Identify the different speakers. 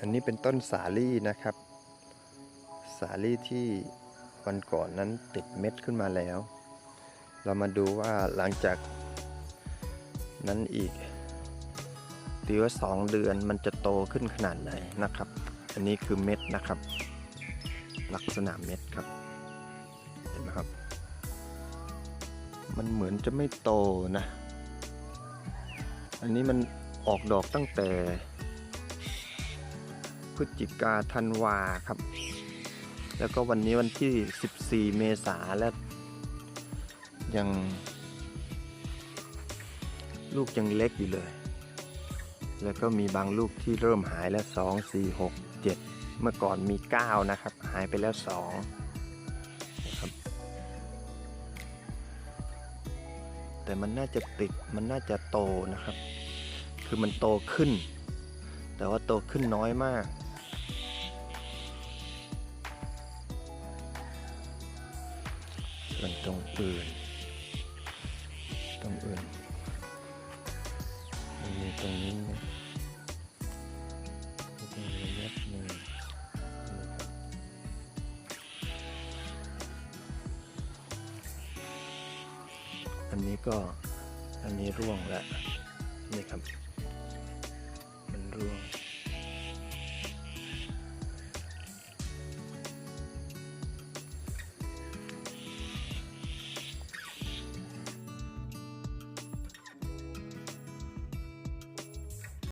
Speaker 1: อันนี้เป็นต้นสาลี่นะครับ สาลี่ที่วันก่อนนั้นติดเม็ดขึ้นมาแล้ว เรามาดูว่าหลังจากนั้นอีกตีว่าสองเดือนมันจะโตขึ้นขนาดไหนนะครับ อันนี้คือเม็ดนะครับ ลักษณะเม็ดครับ เห็นไหมครับ มันเหมือนจะไม่โตนะ อันนี้มันออกดอกตั้งแต่ พฤศจิกาธันวาครับ แล้วก็วันนี้วันที่ 14 เมษาแล้วยังลูกยังเล็กอยู่เลย แล้วก็มีบางลูกที่เริ่มหายแล้ว 2 4 6 7 เมื่อก่อนมี 9 นะครับ หายไปแล้ว2นะครับแต่มันน่าจะติด มันน่าจะโตนะครับ คือมันโตขึ้น แต่ว่าโตขึ้นน้อยมาก ส่วนตรงอื่น ตรงอื่น มันมีตรงนี้นะตรงนี้เล็กหนึ่งอันนี้ก็อันนี้ร่วงแล้วนี่ครับ